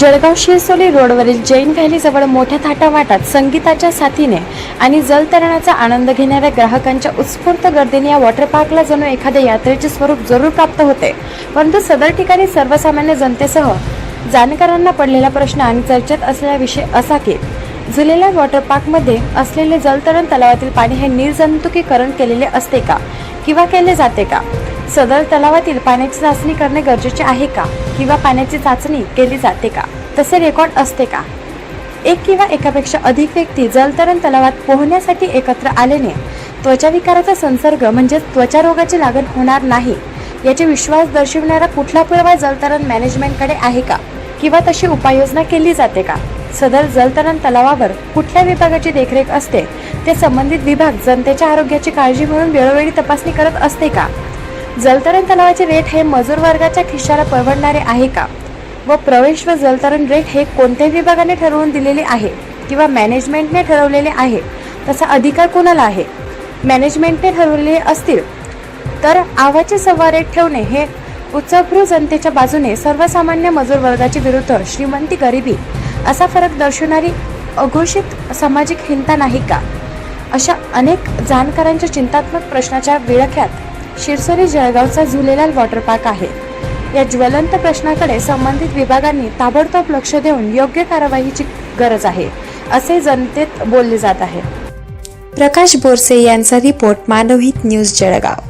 जळगाव शिरसोली रोडवरील जैन व्हॅलीजवळ मोठ्या थाटावाटात संगीताच्या साथीने आणि जलतरणाचा आनंद घेणाऱ्या ग्राहकांच्या उत्स्फूर्त गर्दीने या वॉटर पार्कला जणू एखाद्या यात्रेचे स्वरूप जरूर प्राप्त होते. परंतु सदर ठिकाणी सर्वसामान्य जनतेसह जाणकारांना पडलेला प्रश्न आणि चर्चेत असलेला विषय असा की जुलेला वॉटर पार्कमध्ये असलेले जलतरण तलावातील पाणी हे निर्जंतुकीकरण केलेले असते का? किंवा केले जाते का? सदर तलावातील पाण्याची चाचणी करणे गरजेचे आहे का? किंवा पाण्याची चाचणी केली जाते का? तसे रेकॉर्ड असते का? एक किंवा एकापेक्षा अधिक व्यक्ती जलतरण तलावात पोहण्यासाठी एकत्र आल्याने त्वचाविकाराचा संसर्ग म्हणजेच त्वचारोगाची लागण होणार नाही याचे विश्वास दर्शविणारा कुठला पुरावा जलतरण मॅनेजमेंटकडे आहे का? किंवा तशी उपाययोजना केली जाते का? सदर जलतरण तलावावर कुठल्या विभागाची देखरेख असते? ते संबंधित विभाग जनतेच्या आरोग्याची काळजी म्हणून वेळोवेळी तपासणी करत असते का? जलतरण तलावाचे रेट हे मजूर वर्गाच्या खिशाला परवडणारे आहे का? व प्रवेश व जलतरण रेट हे कोणत्या विभागाने ठरवून दिलेले आहे किंवा मॅनेजमेंटने ठरवलेले आहे तसा अधिकार कोणाला आहे? मॅनेजमेंटने ठरवलेले असतील. तर आवाचे सव्वा रेट ठेवणे हे उच्चभ्रू जनतेच्या बाजूने सर्वसामान्य मजूर वर्गाची विरुद्ध श्रीमंती गरिबी असा फरक दर्शवणारी अघोषित सामाजिक हिंता नाही का? अशा अनेक जाणकारांच्या चिंतात्मक प्रश्नाच्या विळख्यात शिरसोरी जळगावचा झुलेलाल वॉटर पार्क आहे. या ज्वलंत प्रश्नाकडे संबंधित विभागांनी ताबडतोब लक्ष देऊन योग्य कारवाईची गरज आहे असे जनतेत बोलले जात आहे. प्रकाश बोरसे यांचा रिपोर्ट मानवहित न्यूज जळगाव.